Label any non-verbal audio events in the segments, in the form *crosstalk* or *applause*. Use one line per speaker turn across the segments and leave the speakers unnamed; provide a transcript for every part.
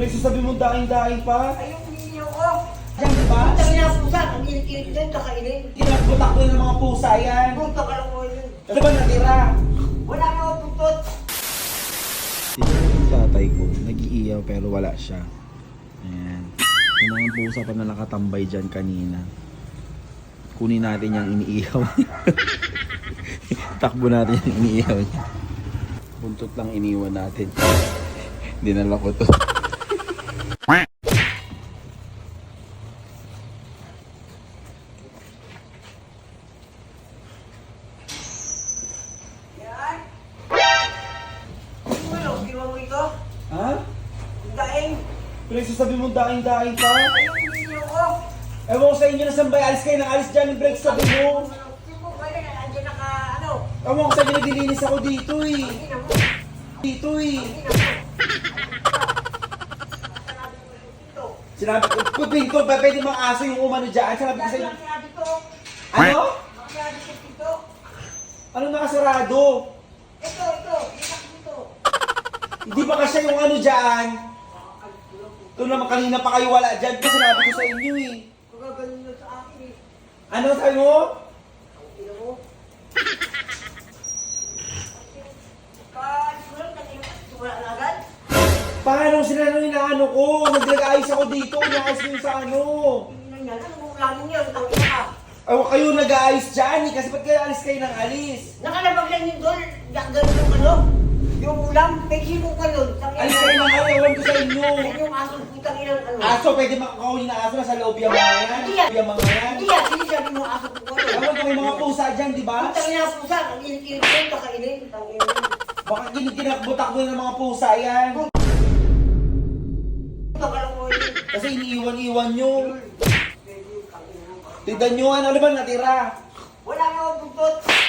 Pinagsasabi mo daing-daing pa.
Ayun, hindi ko.
Yan, di ba?
Ang ina pusa, ang ilit-ilit din, kakainin.
Kinagbutak ko ng mga pusa yan.
Punta ka lang mo yun.
Ano ba natira?
Wala na ako putot.
Yung tatay ko, nag-iiyaw pero wala siya. Ayan. Yung mga pusa pa na nakatambay dyan kanina. Kunin natin yung iniiyaw. *laughs* Takbo natin yung iniiyaw niya. Buntot lang iniwan natin. *laughs* Dinala ko to.
Pinagsasabi mo daing-daing pa.
Ayun, hindi ko.
Ewan ko sa inyo na sambay. Alis kayo ng alis dyan. Break sabi mo.
Hindi ko pwede na naka, ano,
Ewan ko sa inyo naglilinis ako dito eh.
hindi na mo.
Dito eh.
Hindi na mo.
Sinabi ko, kung pinto, pa pwede mga aso yung umano dyan. Sinabi ko sa inyo.
Nakakaya dito.
Ano? Ano nakasarado?
Ito, ito.
Hindi ba kasi yung ano dyan? Ito naman kanina pa kayo wala dyan. Kasi sinabi ko sa inyo eh.
Magagaling na sa akin eh.
Ano sabi mo?
Tingnan mo. Kasi wala, kanina pa, wala na agad.
Paano sila nung inaano ko? Nag-ayos ako dito. Inaayos yung sa ano.
Ano mo ang.
Ewan kayo nag-ayos dyan eh. Kasi ba't kayo alis kayo ng alis?
Nakalabag lang yung doon, yakgan yung ano, yung ulam, may sibong ka nun.
Kayo ng ano. Ewan ko sa inyo.
Yung asong putang inang ano.
Aso, pwede makakahuli na aso. Nasa loob yung mga yan.
Hindi yan.
Yung mga yan.
Hindi yan, sinasabi mo asong ko ano.
Ewan ko may mga pusa dyan, di ba?
Putang ina pusa, ang ilit-ilit din, kakainin. Tangina.
Baka giniginakbutak mo ng mga pusa yan.
Mo.
Kasi iniiwan-iwan nyo. Tignan nyo, ano ba natira?
Wala na akong buntot.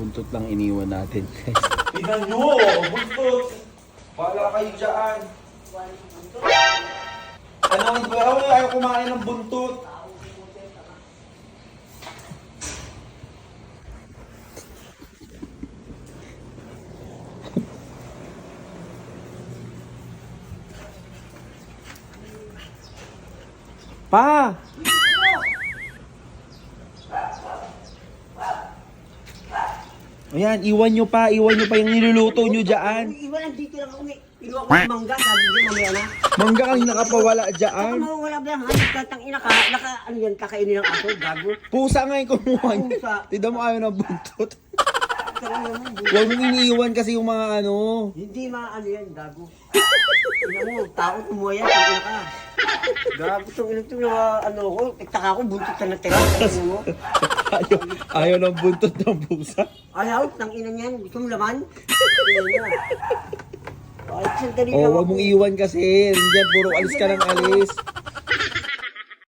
Buntot lang iniwan natin. *laughs*
Tignan nyo, buntot. Wala kayo dyan. Ano, hindi ba ako ayaw kumain ng buntot? Pa! Ayan, iwan nyo pa, iwan nyo pa yung niluluto nyo dyan.
Iwan, nandito lang ako. may- Inuwa ko yung mangga, sabi niya mamaya na.
Mangga kang nakapawala
Ako
dyan.
mawawala ba yan? Halos katang ina ka, naka, ano yan, kakainin ng aso, gago.
Pusa nga yung kumuha niya.
Pusa.
Tignan mo ayaw ng buntot.
Tara naman, bu-
Huwag mong iniiwan kasi yung mga ano.
Hindi maano yan, gago. Ina mo, tao kumuha yan, tangina ka. Gago itong ina ito na ano ko, nagtaka ko, buntot ka na tira, mo.
Ayaw, ayaw ng buntot ng pusa.
Ayaw, tang ina niyan, gusto mo laman? *laughs* Kahit sandali
Oh,
lang
huwag
ako.
mong iwan kasi. Diyan, puro alis ka ng alis.